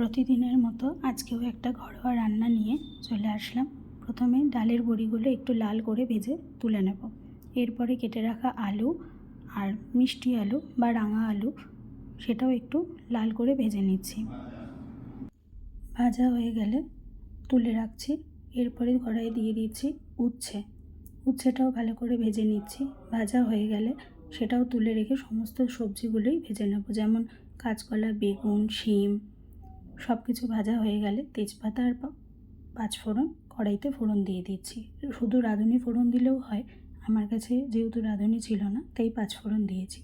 প্রতিদিনের মতো আজকেও একটা ঘরোয়া রান্না নিয়ে চলে আসলাম। প্রথমে ডালের বড়িগুলো একটু লাল করে ভেজে তুলে নেব। এরপরে কেটে রাখা আলু আর মিষ্টি আলু বা রাঙা আলু সেটাও একটু লাল করে ভেজে নিচ্ছি। ভাজা হয়ে গেলে তুলে রাখছি। এরপরে কড়াই দিয়ে দিচ্ছি উচ্ছে। উচ্ছেটাও ভালো করে ভেজে নিচ্ছি। ভাজা হয়ে গেলে সেটাও তুলে রেখে সমস্ত সবজিগুলোই ভেজে নেব। যেমন কাঁচকলা, বেগুন, শিম সব কিছু ভাজা হয়ে গেলে তেজপাতা আর পাঁচফোড়ন কড়াইতে ফোড়ন দিয়ে দিচ্ছি। শুধু রাঁধুনি ফোড়ন দিলেও হয়, আমার কাছে যেহেতু রাঁধুনি ছিল না, তাই পাঁচফোড়ন দিয়েছি।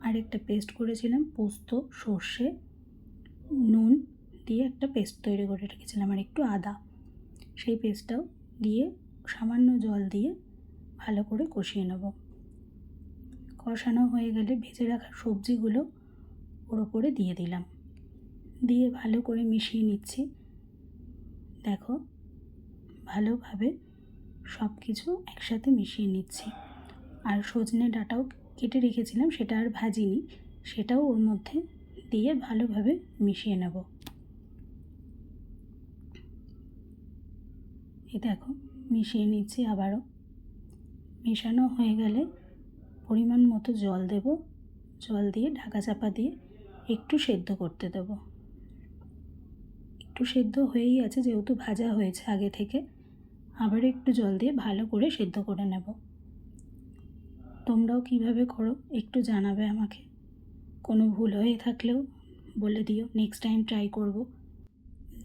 আর একটা পেস্ট করেছিলাম, পোস্ত, সর্ষে, নুন দিয়ে একটা পেস্ট তৈরি করে রেখেছিলাম, আর একটু আদা। সেই পেস্টটাও দিয়ে সামান্য জল দিয়ে ভালো করে কষিয়ে নেব। কষানো হয়ে গেলে ভেজে রাখা সবজিগুলো ওর ওপরে দিয়ে দিলাম। দিয়ে ভালো করে মিশিয়ে নিচ্ছি। দেখো, ভালোভাবে সব কিছু একসাথে মিশিয়ে নিচ্ছি। আর সজনে ডাঁটাও কেটে রেখেছিলাম, সেটা আর ভাজিনি। সেটাও ওর মধ্যে দিয়ে ভালোভাবে মিশিয়ে নেব। এই দেখো, মিশিয়ে নিচ্ছি আবারও। মেশানো হয়ে গেলে পরিমাণ মতো জল দেব। জল দিয়ে ঢাকা চাপা দিয়ে একটু সেদ্ধ করতে দেব। একটু সেদ্ধ হয়েই আছে, যেহেতু ভাজা হয়েছে আগে থেকে। আবার একটু জল দিয়ে ভালো করে সেদ্ধ করে নেব। তোমরাও কীভাবে করো একটু জানাবে আমাকে। কোনো ভুল হয়ে থাকলেও বলে দিও নেক্সট টাইম ট্রাই করব।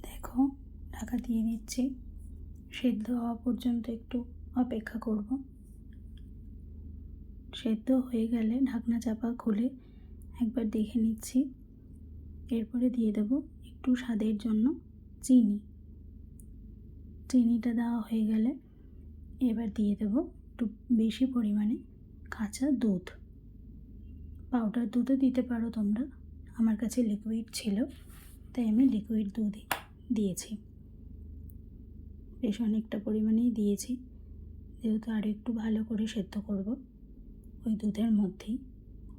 দেখো, ঢাকা দিয়ে দিচ্ছি। সেদ্ধ হওয়া পর্যন্ত একটু অপেক্ষা করব। সেদ্ধ হয়ে গেলে ঢাকনা চাপা খুলে একবার দেখে নিচ্ছি। এরপরে দিয়ে দেব একটু স্বাদের জন্য চিনি। চিনিটা দেওয়া হয়ে গেলে এবার দিয়ে দেব একটু বেশি পরিমাণে কাঁচা দুধ। পাউডার দুধও দিতে পারো তোমরা, আমার কাছে লিকুইড ছিল, তাই আমি লিকুইড দুধই দিয়েছি। বেশ অনেকটা পরিমাণেই দিয়েছি, যেহেতু আর একটু ভালো করে সেদ্ধ করব ওই দুধের মধ্যেই,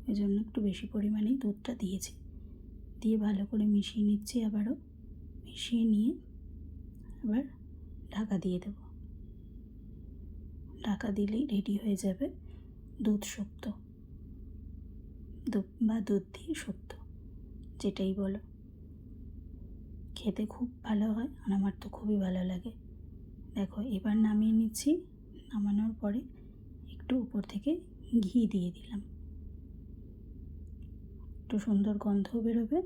ওই জন্য একটু বেশি পরিমাণেই দুধটা দিয়েছি। দিয়ে ভালো করে মিশিয়ে নিচ্ছি আবারও। মিশিয়ে নিয়ে আবার ঢাকা দিয়ে দেব। ঢাকা দিলেই রেডি হয়ে যাবে দুধ শুক্তো বা দুধ দিয়ে শুক্তো যেটাই বলো। খেতে খুব ভালো হয়, আর আমার তো খুবই ভালো লাগে। দেখো, এবার নামিয়ে নিচ্ছি। নামানোর পরে একটু উপর থেকে ঘি দিয়ে দিলাম। একটু সুন্দর গন্ধও বেরোবে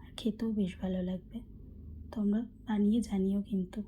আর খেতেও বেশ ভালো লাগবে। তোমরা বানিয়ে জানিও কিন্তু।